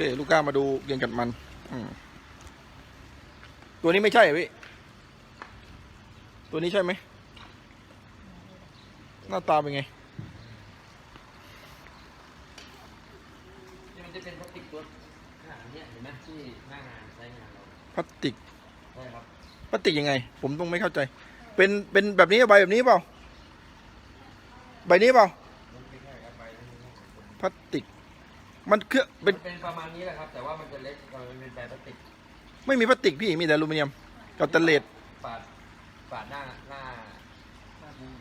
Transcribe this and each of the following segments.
เค ลูกค้ามาดูเกงกัดมันอืมตัวนี้ไม่ใช่เหรอพี่ ตัวนี้ใช่ไหม หน้าตาเป็นไงนี่มันจะเป็นพลาสติกตัวขนาดเนี้ยเห็นไหมที่หน้างานใช้งานเราพลาสติกใช่ครับพลาสติกยังไง ผมต้องไม่เข้าใจ เป็นเป็นแบบนี้ใบแบบนี้เปล่า ใบนี้เปล่ามันไม่ใช่ครับใบนี้พลาสติก มันคือเป็นมันเป็นประมาณนี้แหละครับ แต่ว่ามันจะเล็กมันเป็นใบพลาสติกไม่มีพลาสติกพี่มีแต่อลูมิเนียมกับสแตนเลสปาดปาดหน้าหน้า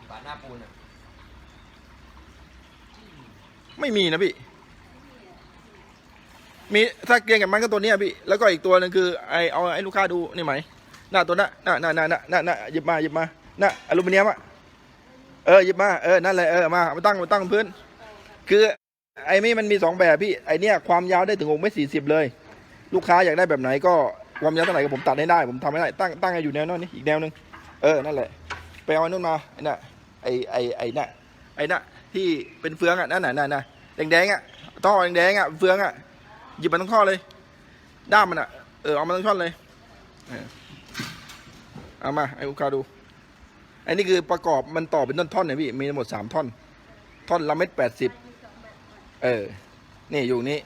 ปาดหน้าปูนอะไม่มีนะพี่ มีถ้าเกงกับมันก็ตัวเนี้ยพี่ แล้วก็อีกตัวหนึงคือไอเอาไอ้ลูกค้าดูนี่ไหมหน้าตัวหน้าหน้าหน้าหน้าหน้าหน้าหน้าหยิบมาหยิบมาหน้าอลูมิเนียมอะเออหยิบมาเออนั่นแหละเออมามาตั้งมาตั้งบนพื้น คือ ไอ้นี่มันมีสองแบบพี่ไอเนี้ยความยาวได้ถึงหกเมตรสี่สิบเลย ลูกค้าอยากได้แบบไหนก็ความยาวเท่าไหร่ก็ผมตัดให้ได้ผมทำให้ได้ตั้งตั้งอยู่แนวโนั้นนี่อีกแนวหนึงเออนั่นแหละไปเอาไอ้นู่นมาไอ้น่ะไอ้ไอ้ไอ้น่ะไอ้น่ะที่เป็นเฟืองอะนั่นน่ะนั่นน่ะแดงๆอะท่อแดงๆอะเฟืองอะหยิบมันทั้งท่อเลย ด้ามมันอะเออเอามาทั้งท่อนเลยเอามาให้ลูกค้าดูไอ้นี่คือประกอบมันต่อเป็นท่อนๆเนี่ยพี่มีทั้งหมดสามท่อน ท่อนละเม็ดแปดสิบ เออ นี่อยู่นี้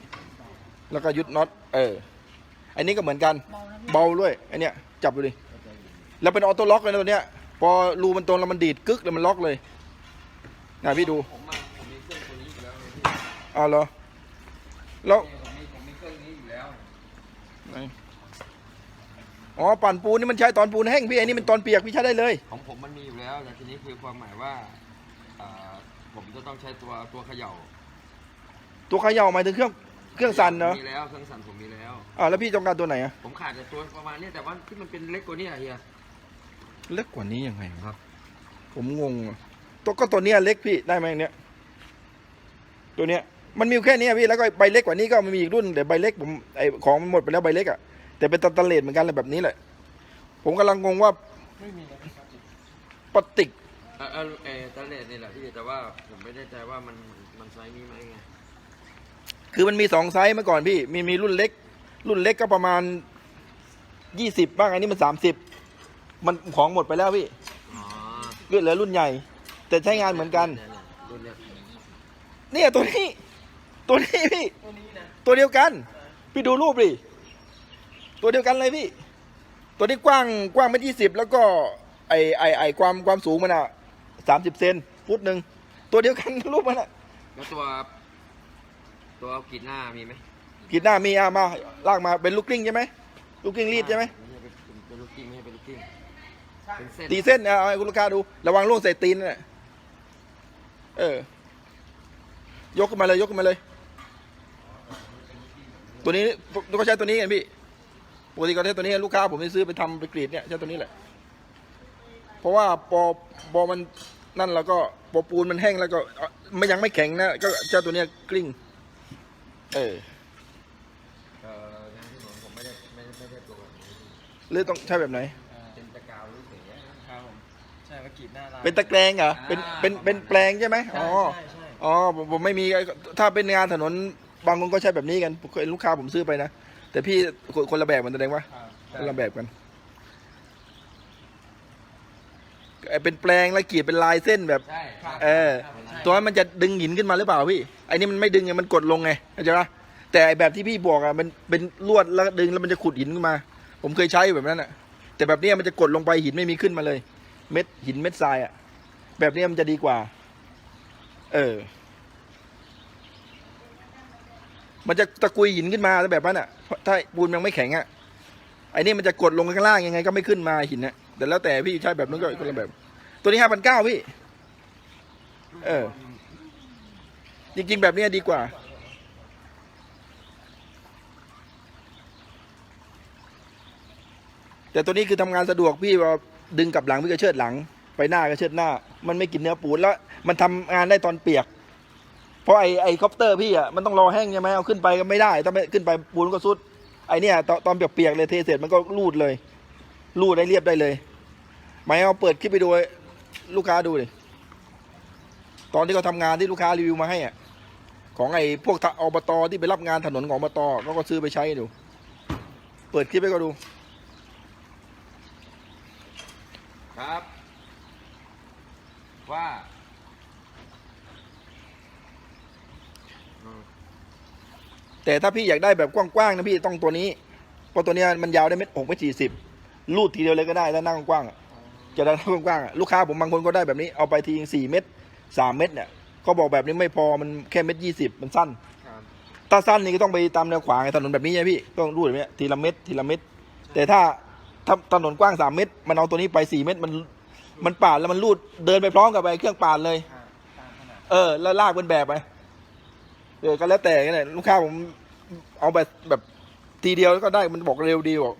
แล้วก็ยึดน็อต เออ อันนี้ก็เหมือนกัน เบาด้วยไอันเนี้ย จับดูดิ แล้วเป็นออโต้ล็อกเลยนะตัวเนี้ย พอรูมันตรงแล้วมันดีดกึกแล้วมันล็อกเลยนะพี่ดูผมมาผมมีเครื่องตัวนี้อยู่แล้วไงพี่เอาเหรอ แล้วผมมีผมมีเครื่องนี้อยู่แล้วไหนอ๋อปั่นปูนนี่มันใช้ตอนปูนแห้งพี่อันนี้เป็นตอนเปียกพี่ใช้ได้เลย ของผมมันมีอยู่แล้วแต่ทีนี้คือความหมายว่าอ่าผมจะต้องใช้ตัวตัวเขย่า ตัวเขย่าหมายถึงเครื่องเครื่องสั่นเนาะมีแล้วเครื่องสั่นผมมีแล้วอ่าแล้วพี่ต้องการตัวไหนอะผมขาดแต่ตัวประมาณเนี้ยแต่ว่าที่มันเป็นเล็กกว่านี้อะเฮียเล็กกว่านี้ยังไงครับ ผมงงอะตัวก็ตัวเนี้ยเล็กพี่ได้ไหมเนี้ยตัวเนี้ยมันมีอยู่แค่เนี้ยพี่แล้วก็ใบเล็กกว่านี้ก็มันมีอีกรุ่นแต่ใบเล็กผมไอของมันหมดไปแล้วใบเล็กอะแต่เป็นตะตะเลดเหมือนกันเลยแบบนี้แหละ ผมกำลังงงว่าไม่มีนะครับปฏิกเออเออเออตะเลดนี่แหละพี่แต่ว่าผมไม่แน่ใจว่ามันมันไซส์นี้ไหมไง คือมันมีสองไซส์เมื่อก่อนพี่ มีมีรุ่นเล็ก รุ่นเล็กก็ประมาณยี่สิบบ้างอันนี้มันสามสิบมันของหมดไปแล้วพี่อ๋อเหลือรุ่นใหญ่ แต่ใช้งานเหมือนกัน รุ่นเนี้ยเนี่ยตัวนี้ ตัวนี้พี่ ตัวนี้นะตัวเดียวกัน พี่ดูรูปดิตัวเดียวกันเลยพี่ ตัวนี้กว้างกว้างไม่ยี่สิบแล้วก็ไอไอไอความความสูงมันอะสามสิบเซนฟุตหนึ่งตัวเดียวกันรูปมันอะ แล้วตัว ตัวกรีดหน้ามีไหมกีดหน้ามีอะมาลากมาเป็นลูกกลิ้งใช่ไหมลูกกลิ้งรีดใช่ไหมไม่ใช่เป็นเป็นลูกกิ้งไม่ใช่เป็นลูกกิ้งเป็นเส้นตีเส้นเอาให้คุณลูกค้าดู ระวังล่วงใส่ตีนน่ะเออ ยกขึ้นมาเลยยกขึ้นมาเลย ตัวนี้ตัวก็ใช้ตัวนี้กันพี่ปกติก็ใช้ตัวนี้ลูกค้าผมไปซื้อไปทำไปกรีดเนี่ยใช้ตัวนี้แหละ เพราะว่าปอปอมันนั่นแล้วก็ปอปูนมันแห้งแล้วก็เอ่อไม่ยังไม่แข็งนะก็เจ้าตัวเนี้ยกลิ้ง เออเอ่องานที่ผมผมไม่ได้ไม่ได้ไม่ได้ตัวแบบนี้หรือต้องใช้แบบไหนเป็นตะกาวหรือเสียครับผมใช่ว่ากรีดหน้าร้าน เป็นตะแกรงเหรอเป็นเป็นเป็นแปลงใช่ไหมอ๋อใช่ใช่ อ๋อผมผมไม่มีถ้าเป็นงานถนนบางคนก็ใช้แบบนี้กันเคยลูกค้าผมซื้อไปนะแต่พี่คนคนละแบบมันแสดงว่าครับคนละแบบกันไอ้ เป็นแปลงแล้วกรีดเป็นลายเส้นแบบ ใช่ครับเออ ตัวนั้นมันจะดึงหินขึ้นมาหรือเปล่าพี่ไอ้นี่มันไม่ดึงไงมันกดลงไงเข้าใจปะแต่ไอ้แบบที่พี่บอกอะมันเป็นลวดแล้วดึงแล้วมันจะขุดหินขึ้นมา ผมเคยใช้แบบนั้นอะ แต่แบบเนี้ยมันจะกดลงไปหินไม่มีขึ้นมาเลย เม็ดหินเม็ดทรายอะ แบบเนี้ยมันจะดีกว่า เออ มันจะตะกุยหินขึ้นมาแบบนั้นอะถ้าปูนยังไม่แข็งอะไอ้นี่มันจะกดลงข้างล่างยังไงก็ไม่ขึ้นมาหินน่ะแต่แล้วแต่พี่ใช้แบบนั้นก็คนละแบบ ตัวนี้ห้าพันเก้าพี่ เออ จริงๆ แบบเนี้ยดีกว่า แต่ตัวนี้คือทำงานสะดวกพี่ว่าดึงกลับหลังพี่ก็เชิดหลัง ไปหน้าก็เชิดหน้า มันไม่กินเนื้อปูนแล้ว มันทำงานได้ตอนเปียก เพราะไอ้ไอ้คอปเตอร์พี่อะมันต้องรอแห้งใช่ไหมเอาขึ้นไปก็ไม่ได้ถ้าไม่ขึ้นไปปูนก็สุด ไอ้เนี่ยตอนตอนเปียกๆเลยเทเสร็จมันก็รูดเลยรูดได้เรียบได้เลยหมายเอาเปิดคลิปไปดูให้ ลูกค้าดูดิตอนที่เขาทำงานที่ลูกค้ารีวิวมาให้อะของไอ้พวกทะอบตที่ไปรับงานถนนของอบตเขาก็ซื้อไปใช้ดู เปิดคลิปไปก็ดู ครับ ว่าอืมแต่ถ้าพี่อยากได้แบบกว้างๆนะพี่ต้องตัวนี้เพราะตัวเนี้ยมันยาวได้เม็ดหกเม็ดสี่สิบลูดทีเดียวเลยก็ได้ถ้านั่งกว้างๆอะ จะได้นั่งกว้างๆอะลูกค้าผมบางคนก็ได้แบบนี้เอาไปทีสี่เม็ดสามเม็ดเนี่ยเขาบอกแบบนี้ไม่พอมันแค่เม็ดยี่สิบมันสั้นครับถ้าสั้นนี่ก็ต้องไปตามแนวขวางไอ้ถนนแบบนี้ใช่ไหมพี่ต้องรูดแบบนี้ทีละเม็ดทีละเม็ดแต่ถ้าถ้าถนนกว้างสามเม็ดมันเอาตัวนี้ไปสี่เม็ดมันมันปาดแล้วมันรูดเดินไปพร้อมกับไอ้เครื่องปาดเลยอ่าตามขนาดเออ แล้วลากเป็นแบบไปเออก็แล้วแต่กันเลยลูกค้าผมเอาแบบแบบทีเดียวก็ได้มันบอกเร็วดีบอก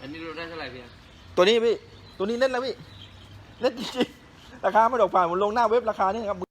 อันนี้รู้ได้เท่าไหร่พี่ตัวนี้พี่ ตัวนี้เล่นแล้วพี่ เล่นจริงๆราคาไม่ดอกผ่านผมลงหน้าเว็บราคานี่ครับ